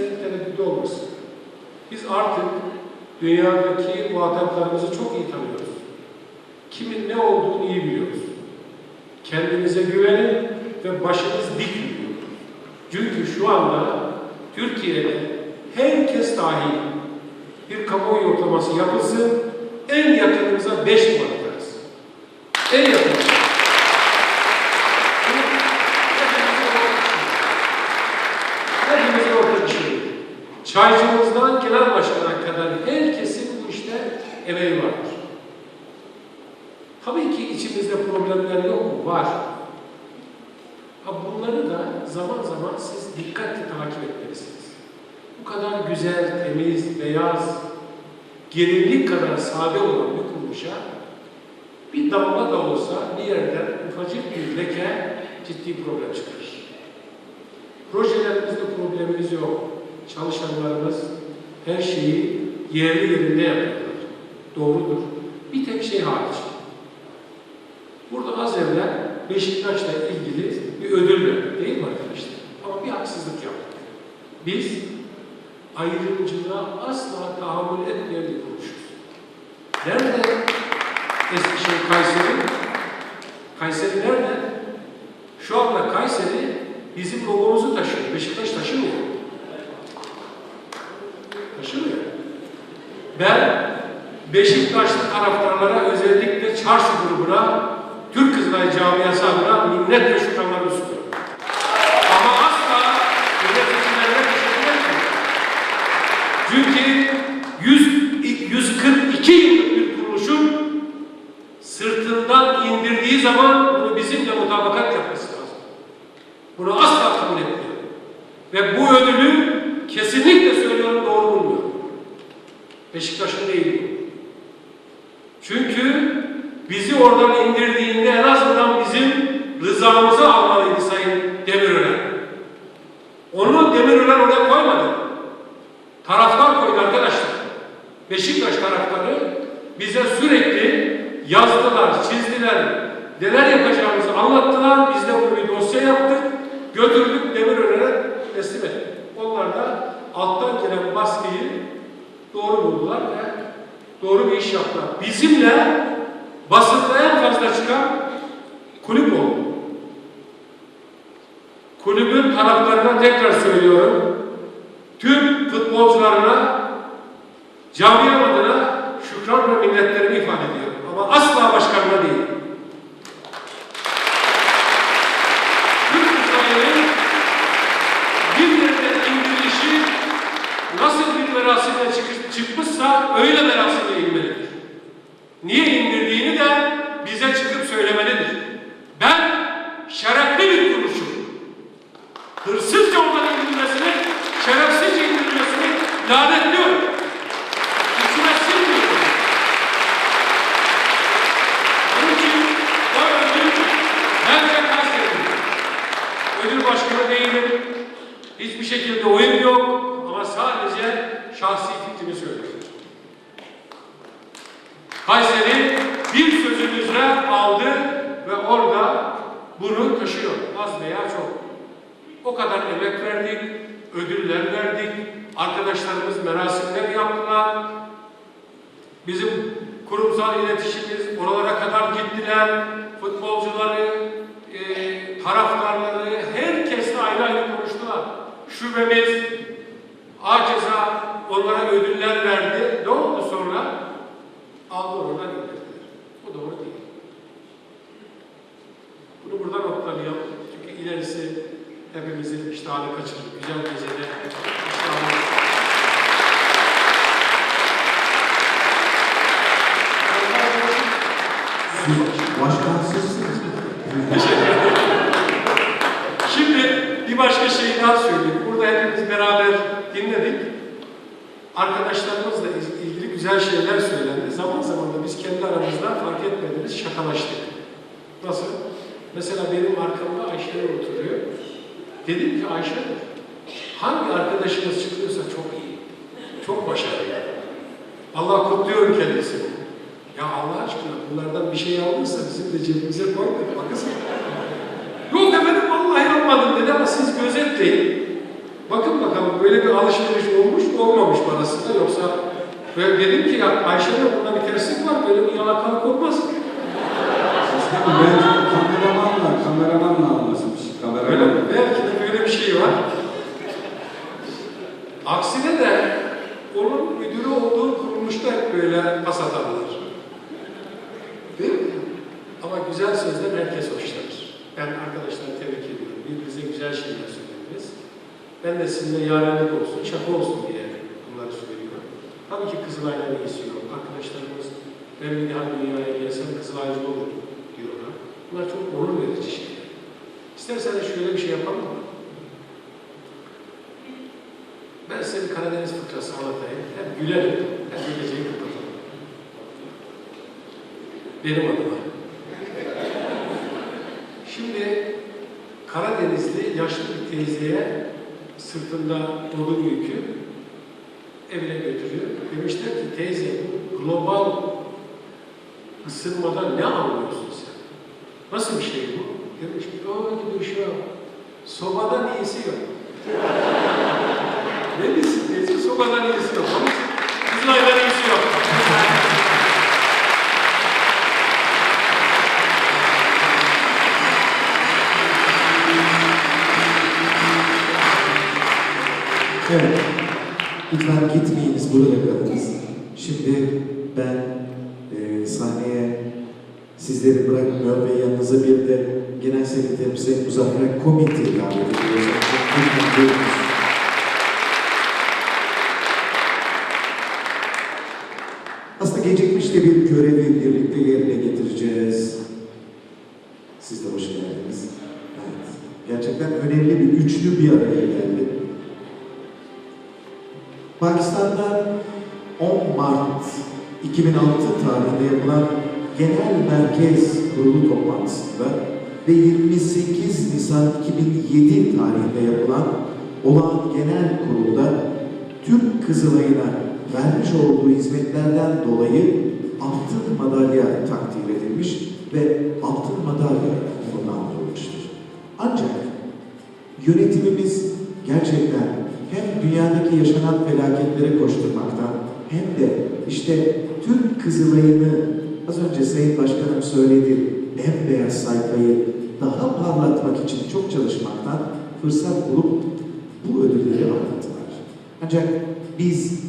kimse tereddüt olmasın. Biz artık dünyadaki muhataplarımızı çok iyi tanıyoruz. Kimin ne olduğunu iyi biliyoruz. Kendinize güvenin ve başınız dik tutun. Çünkü şu anda Türkiye'de herkes dahil bir kamuoyu yoklaması yapılsın, en yakınımıza 5 numaradayız. En yakınımıza. Hepimizin ortak işi. Çaycımızdan genel başkana kadar herkesin bu işte emeği vardır. Tabii ki içimizde problemler yok mu? Var. Ha bunları da zaman zaman siz dikkatli takip etmelisiniz. Bu kadar güzel, temiz, beyaz, gelinlik kadar sade olan bir kuruluşa bir damla da olsa bir yerden ufacık bir leke ciddi problem çıkarır. Projelerimizde problemimiz yok. Çalışanlarımız her şeyi yerli yerinde yapıyorlar. Doğrudur. Bir tek şey hariç. Burada az evvel Beşiktaş'la ilgili verdik değil mi arkadaşlar? Ama bir haksızlık yaptık. Biz ayrımcılığa asla tahammül etmeyen bir kuruluşuz. Nerede Eskişehir, Kayseri? Kayseri nerede? Şu anda Kayseri bizim logomuzu taşıyor. Beşiktaş taşımıyor. Taşımıyor. Ben Beşiktaşlı taraftarlara özellikle çarşı grubuna, Türk Kızılay Camiası adına minnet ve sunuyorum. Ama asla yöneticilerine teşekkür etmiyorum. 100, 142 yıllık bir kuruluşun sırtından indirdiği zaman bunu bizimle mutabakat yapması lazım. Bunu asla kabul etmiyorum. Ve bu ödülü kesinlikle söylüyorum doğru bulmuyorum. Beşiktaş'ın değil. bu. Çünkü bizi oradan indirdiğinde en azından bizim rızamızı almalıydı Sayın Demirören. Onu Demirören oraya koymadı. Taraftar koydu arkadaşlar. Beşiktaş taraftarı bize sürekli yazdılar, çizdiler, neler yapacağımızı anlattılar. Biz de bunu bir dosya yaptık, götürdük Demirören'e teslim ettik. Onlar da alttan gelen baskıyı doğru buldular ve doğru bir iş yaptılar. Bizimle basında en fazla çıkan kulüp oldu. Kulübün taraflarına tekrar söylüyorum. Tüm futbolcularına camiam adına şükran ve minnetlerimi ifade ediyorum. Ama asla başkanına değil. Türk Kızılay'ın bir yerden indirilişi nasıl bir merasimle çıkış, çıkmışsa öyle merasimle inmelidir. Niye indirdiğini de bize çıkıp söylemelidir. Ben şerefli bir kuruluşum. Hırsızca oradan indirilmesini, şerefsizce indirilmesini lanetliyorum. İçime sinmiyorum. Onun için o ödül bence Kayseri'dir. Ödül başkanı değilim. Hiçbir şekilde oyun yok ama sadece şahsi fikrimi söylüyorum. Kayseri bir sözümüzle aldı ve orada bunu taşıyor. Az veya çok. O kadar emek verdik, ödüller verdik, arkadaşlarımız merasimler yaptılar. Bizim kurumsal iletişimimiz oralara kadar gittiler. Futbolcuları, e, taraftarları, herkesle ayrı ayrı konuştular. Şubemiz, hakeza onlara ödüller verdi. Ne oldu sonra? Aldı oradan indirdiler. Bu doğru değil. Bunu burada noktalayalım. Çünkü ilerisi hepimizin iştahını kaçırır. Güzel gecede iştahını Başkansızsınız. Şimdi bir başka şey daha söyleyeyim. Burada hepimiz beraber dinledik. Arkadaşlarımızla ilgili güzel şeyler söylendi. Zaman zaman da biz kendi aramızda fark etmediğimiz şakalaştık. Nasıl? Mesela benim arkamda Ayşe oturuyor. Dedim ki Ayşe, hangi arkadaşımız çıkıyorsa çok iyi. Çok başarılı. Allah kutluyor kendisini. Ya Allah aşkına bunlardan bir şey aldıysa bizim de cebimize koy da bakasın. Yok efendim vallahi yapmadım dedi ama siz gözetleyin. Bakın bakalım böyle bir alışveriş olmuş mu olmamış mı arasında yoksa böyle dedim ki ya Ayşe'de bunda bir terslik var böyle bir yalakalık olmaz. Sistemi belki kameramanla, kameramanla anlaşmış. Öyle Kameraman. mi? Belki de böyle bir şey var. Aksine de onun müdürü olduğu kuruluşta böyle pas atarlar. Değil mi? Ama güzel sözden herkes hoşlanır. Ben arkadaşları tebrik ediyorum. Birbirinize güzel şeyler söylediniz. Ben de sizinle yarenlik olsun, şaka olsun diye bunları söylüyorum. Tabii ki Kızılay'la yok. Arkadaşlarımız ben bir daha dünyaya gelsem Kızılaycı olurum diyorlar. Bunlar çok onur verici şeyler. İsterseniz şöyle bir şey yapalım mı? Ben size bir Karadeniz fıkrası anlatayım. Hem gülerim, hem de geceyi kapatalım. Benim adıma. Şimdi Karadenizli yaşlı bir teyzeye sırtında odun yükü evine götürüyor. Demişler ki teyze global ısınmadan ne anlıyorsun sen? Nasıl bir şey bu? Demiş ki o gibi bir şey yok. Sobadan iyisi yok. Sobadan iyisi yok. İçin Kızılay'dan iyisi yok. Evet. Lütfen gitmeyiniz, burada kalınız. Şimdi ben e, sahneye sizleri bırakmıyor ve yanınıza bir de Genel Sekreterimize Muzaffer Komiti davet ediyoruz. Çok mutluyuz. Aslında gecikmiş de bir görevi birlikte yerine getireceğiz. Siz de hoş geldiniz. Evet. Gerçekten önemli bir araya geldi. Pakistan'da 10 Mart 2006 tarihinde yapılan Genel Merkez Kurulu toplantısında ve 28 Nisan 2007 tarihinde yapılan olağan genel kurulda Türk Kızılay'ına vermiş olduğu hizmetlerden dolayı altın madalya takdir edilmiş ve altın madalya onlandırılmıştır. Ancak yönetimimiz gerçekten hem dünyadaki yaşanan felaketlere koşturmaktan hem de işte Türk Kızılay'ını az önce Sayın Başkanım söyledi bembeyaz sayfayı daha parlatmak için çok çalışmaktan fırsat bulup bu ödülleri aldılar. Ancak biz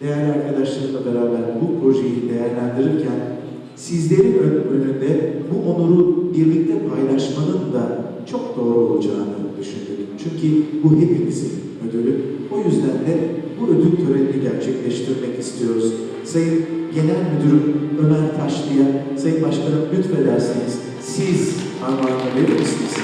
değerli arkadaşlarımla beraber bu projeyi değerlendirirken sizlerin ön- önünde bu onuru birlikte paylaşmanın da çok doğru olacağını düşündük. Çünkü bu hepimizin ödülü. O yüzden de bu ödül törenini gerçekleştirmek istiyoruz. Sayın Genel Müdürüm Ömer Taşlı'ya, Sayın Başkanım lütfederseniz siz armağanı verir misiniz?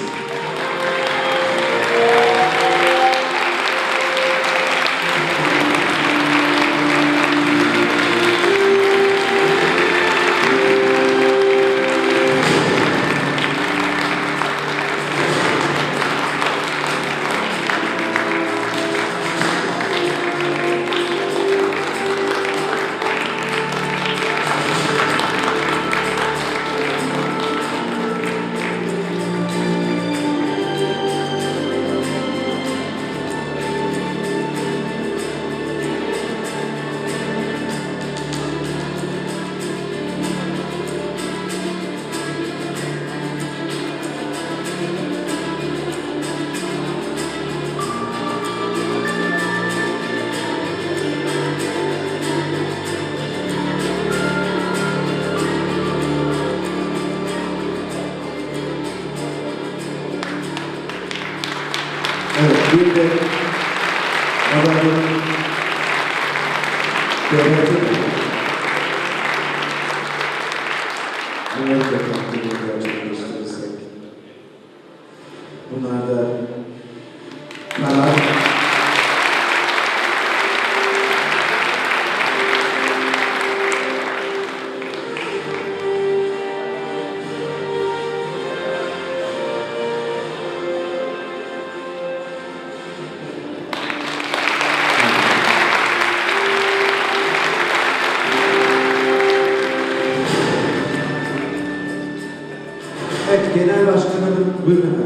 виникає.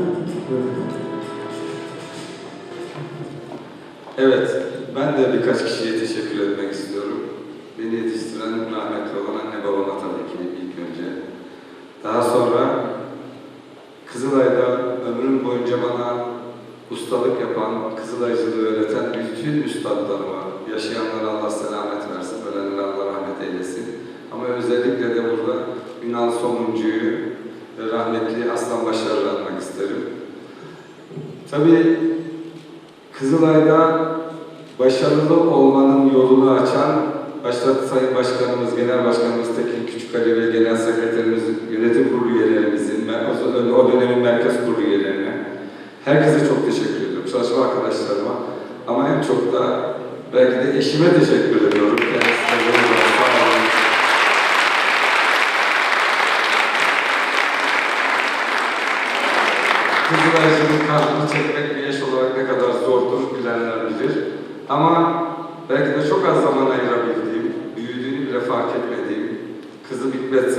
Herkese çok teşekkür ediyorum. Çalışma arkadaşlarıma ama en çok da belki de eşime teşekkür ediyorum. Kendisine. Kızılaycının karnını çekmek bir eş olarak ne kadar zordur bilenler bilir. Ama belki de çok az zaman ayırabildiğim, büyüdüğünü bile fark etmediğim kızı Hikmet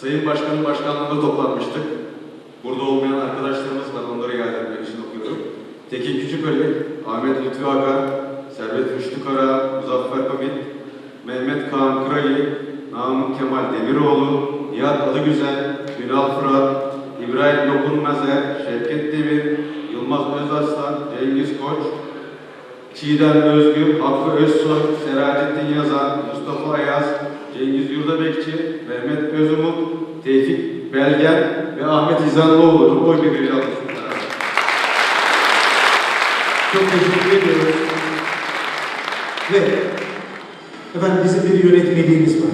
Sayın Başkan'ın başkanlığında toplanmıştık. Burada olmayan arkadaşlarımız var, onları yad etmek için okuyorum. Tekin Küçükali, Ahmet Lütfi Akan, Servet Rüştü Muzaffer Komit, Mehmet Kaan Kırayı, Namık Kemal Demiroğlu, Nihat Adıgüzel, Ünal Fırat, İbrahim Dokunmazer, Şevket Demir, Yılmaz Özarslan, Cengiz Koç, Çiğdem Özgür, Hakkı Özsoy, Seracettin Yazan, Mustafa Ayaz, Cengiz Yurdabekçi, Mehmet Özumut, Tevfik Belgen ve Ahmet İzanlıoğlu'nun oy birliğiyle almışlar. Çok teşekkür ediyoruz. Ve efendim bizim bir yönetmeliğimiz var.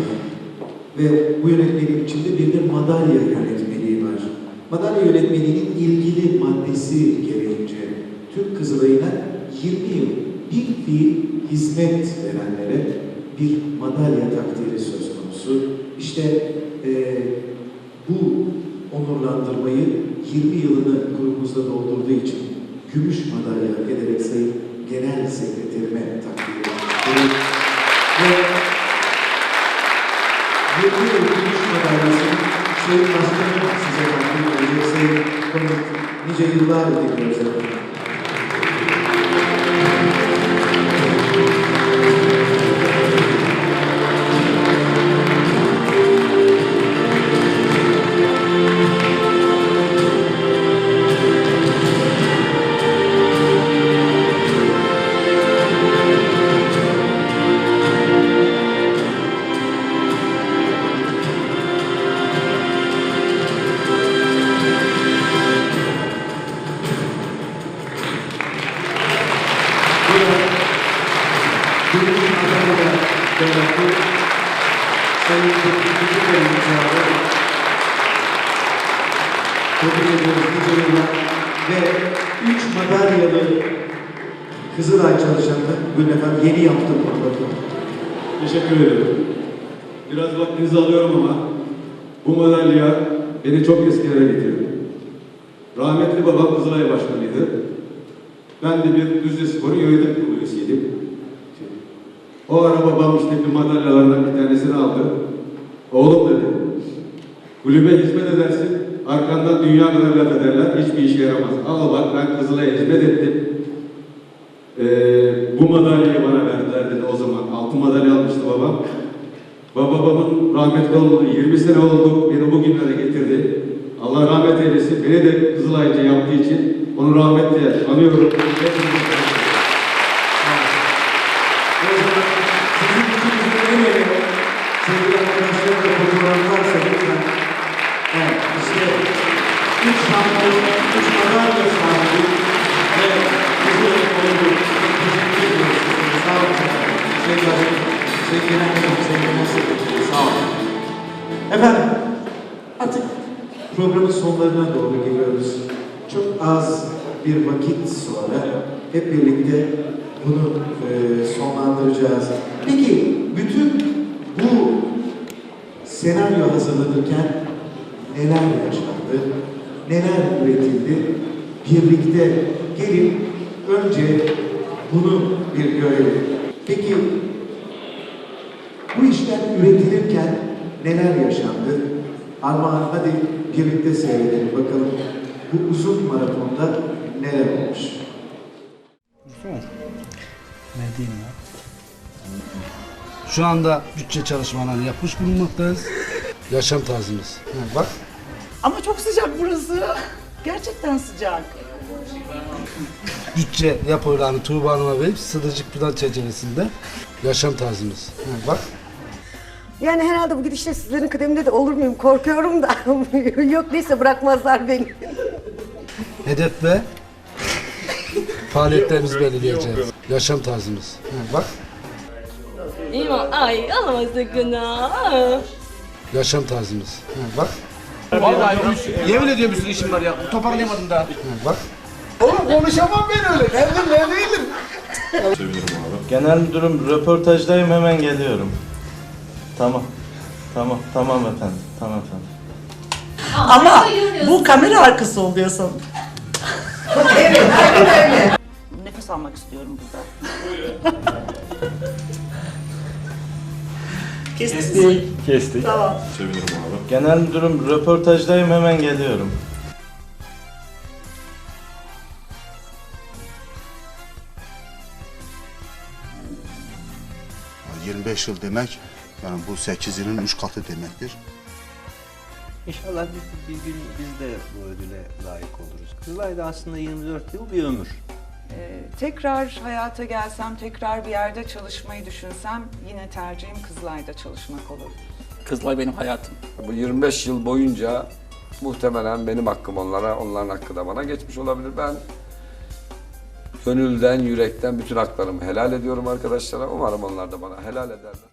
Ve bu yönetmeliğin içinde bir de madalya yönetmeliği var. Madalya yönetmeliğinin ilgili maddesi gereğince Türk Kızılayı'na 20 yıl bir fiil hizmet verenlere bir madalya takdiri söz konusu. İşte eee, bu onurlandırmayı 20 yılını kurumumuzda doldurduğu için gümüş madalya ederek Sayın Genel Sekreterime takdir ediyorum. Ve 20 yıl gümüş madalyasını Sayın Başkanım size takdir edecek Sayın Konuk nice yıllar diliyoruz Kızılay çalışanı bugün efendim yeni yaptım burada. Teşekkür ederim. Biraz vaktinizi alıyorum ama bu madalya beni çok eskilere getirdi. Rahmetli babam Kızılay Başkanıydı. Ben de bir Düzce Spor'un yönetim kurulu üyesiydim. O ara babam işte bir madalyalarından bir tanesini aldı. Oğlum dedi, kulübe hizmet edersin, arkandan dünya kadar laf ederler, hiçbir işe yaramaz. Al bak ben Kızılay'a hizmet ettim. Madalyayı bana verdiler dedi o zaman. Altın madalya almıştı babam. Baba babamın rahmetli oldu. 20 sene oldu. Beni bugünlere getirdi. Allah rahmet eylesin. Beni de Kızılaycı yaptığı için onu rahmetle anıyorum. Sonlarına doğru geliyoruz. Çok az bir vakit sonra hep birlikte bunu e, sonlandıracağız. Peki bütün bu senaryo hazırlanırken neler yaşandı, neler üretildi? Birlikte gelin önce bunu bir görelim. Peki bu işler üretilirken neler yaşandı? Armağan hadi birlikte seyredelim bakalım bu uzun maratonda neler olmuş. Ne diyeyim ya? Şu anda bütçe çalışmalarını yapmış bulunmaktayız. Yaşam tarzımız. Ha, bak Ama çok sıcak burası. Gerçekten sıcak. bütçe raporlarını Tuğba Hanım'a verip stratejik plan çerçevesinde yaşam tarzımız. Ha, bak Yani herhalde bu gidişle sizlerin kıdeminde de olur muyum korkuyorum da. Yok neyse bırakmazlar beni. hedef ve faaliyetlerimizi belirleyeceğiz. Yaşam tarzımız. Ha, bak İmam ay ağlama sakın ha. yaşam tarzımız. Ha, bak Vallahi yemin ediyorum bir sürü işim var ya. Toparlayamadım daha. ha, bak Genel müdürüm röportajdayım hemen geliyorum. Tamam. Tamam, tamam efendim. Tamam efendim. Ama bu kamera arkası oluyorsun. evet, aynen öyle. Nefes almak istiyorum burada. Kestik. Kestik. Tamam. Genel müdürüm röportajdayım hemen geliyorum. 25 yıl demek yani bu 8 yılın 3 katı demektir. İnşallah bir, bir gün biz de bu ödüle layık oluruz. Kızılay'da aslında 24 yıl bir ömür. Ee, tekrar hayata gelsem, tekrar bir yerde çalışmayı düşünsem yine tercihim Kızılay'da çalışmak olur. Kızılay benim hayatım. Bu 25 yıl boyunca muhtemelen benim hakkım onlara, onların hakkı da bana geçmiş olabilir. Ben gönülden, yürekten bütün haklarımı helal ediyorum arkadaşlara. Umarım onlar da bana helal ederler.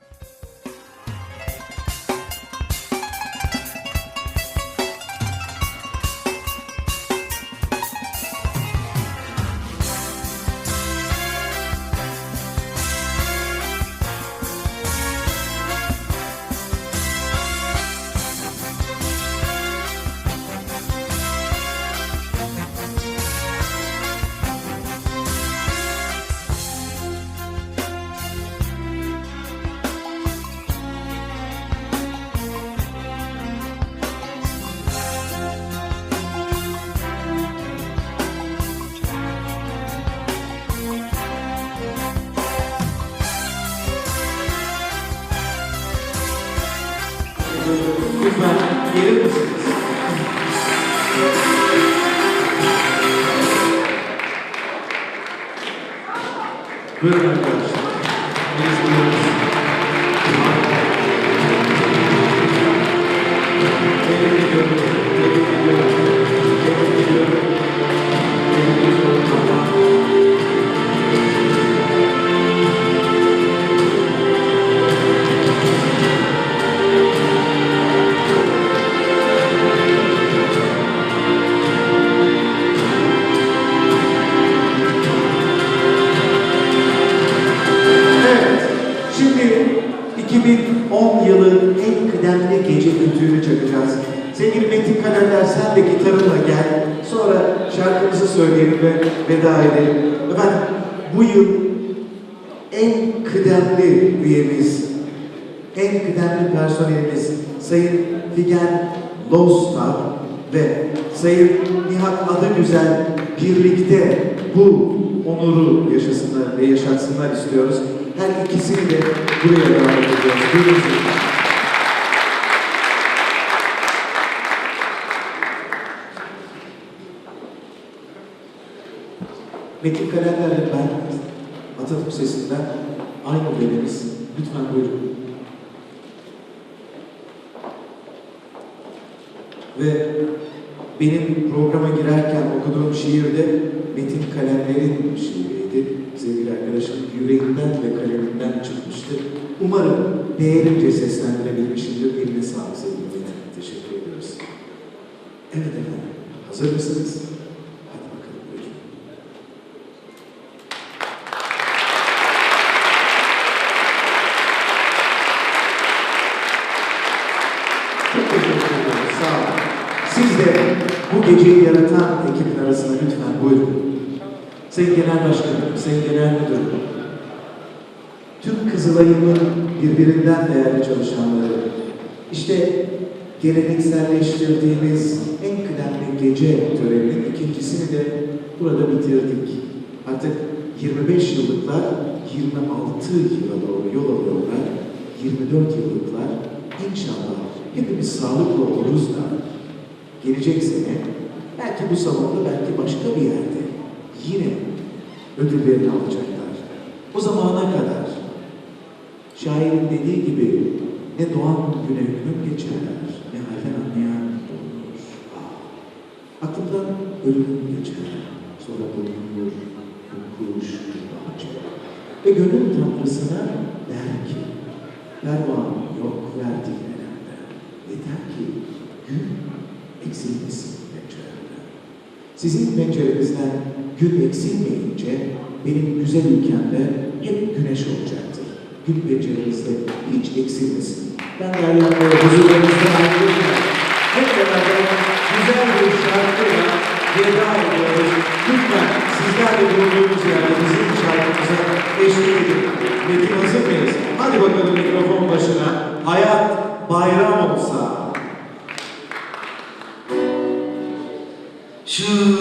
2010 yılı en kıdemli gece kütüğünü çakacağız. Sevgili Metin Kalender sen de gitarınla gel. Sonra şarkımızı söyleyelim ve veda edelim. Efendim bu yıl en kıdemli üyemiz, en kıdemli personelimiz Sayın Figen Lostar ve Sayın Nihat Adıgüzel birlikte bu onuru yaşasınlar ve yaşatsınlar istiyoruz. Her ikisini de buraya davet ediyoruz. Buyurun. Metin Kalender'le ben Atatürk Sesi'nden aynı dönemiz. Lütfen buyurun. Ve benim programa girerken okuduğum şiir de Metin Kalender'in şiiriydi. Sevgili arkadaşım yüreğinden ve kaleminden çıkmıştı. Umarım değerince seslendirebilmişimdir. Eline sağlık sevgili. Teşekkür ediyoruz. Evet efendim. Hazır mısınız? Hadi bakalım buyurun. Çok teşekkür ederim. Sağ olun. Siz de bu geceyi yaratan ekibin arasına lütfen buyurun. Sayın Genel Başkanım, Sayın Genel Müdürüm, tüm Kızılay'ımın birbirinden değerli çalışanları, işte gelenekselleştirdiğimiz en kıdemli gece töreninin ikincisini de burada bitirdik. Artık 25 yıllıklar 26 yıla doğru yol alıyorlar. 24 yıllıklar inşallah hepimiz sağlıklı oluruz da gelecek sene belki bu salonda belki başka bir yerde yine ödüllerini alacaklar. O zamana kadar şairin dediği gibi ne doğan güne hüküm geçer, ne halden anlayan bulunur. Ah, aklımdan ölüm geçer, sonra bulunur, kuş, bahçe. Ve gönül tanrısına der ki, pervan yok verdiğin elemden. Yeter ki gün eksilmesin. Sizin pencerenizden gün eksilmeyince benim güzel ülkemde hep güneş olacaktır. Gün pencerenizde hiç eksilmesin. Ben Derya'ya huzurlarınızda ayrılırken hep beraber güzel bir şarkıyla veda ediyoruz. Lütfen sizler de bulunduğunuz yerde bizim şarkımıza eşlik edin. Metin hazır mıyız? Hadi bakalım mikrofon başına. Hayat bayram olsa. Şu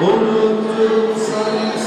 Unuttum seni